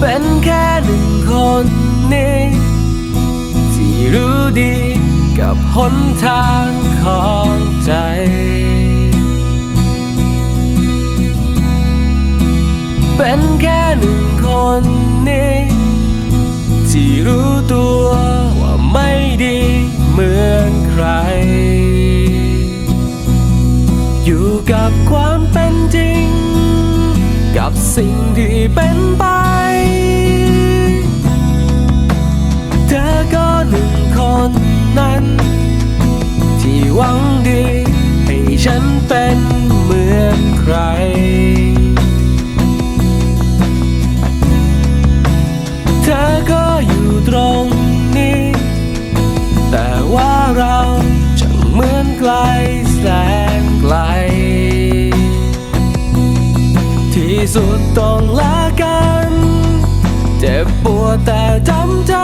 เป็นแค่หนึ่งคนนี้ ที่รู้ดีกับหนทางของใจเป็นแค่หนึ่งคนนี้ ที่รู้ตัว สิ่งที่เป็นไป เธอก็หนึ่งคนนั้น ที่หวังดี ให้ฉันเป็นเหมือนใคร สุดต้องลากัน เจ็บปวดแต่จำใจ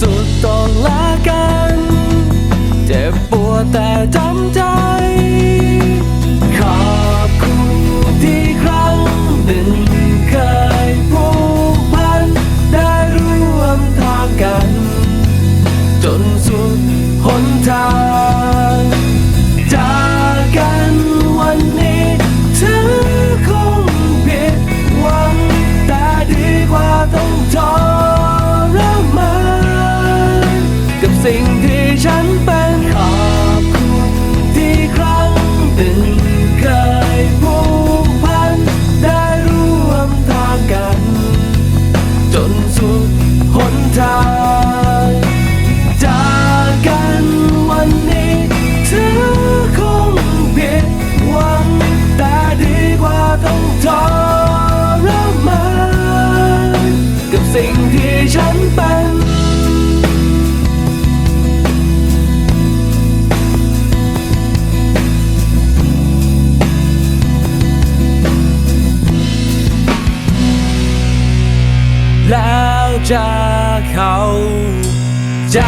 สุดต้องลากัน เจ็บปวดแต่จำใจ ขอบคุณที่ครั้งหนึ่งเคยผูกพัน ได้ร่วมทางกัน จนสุดหนทาง จากเขาใจ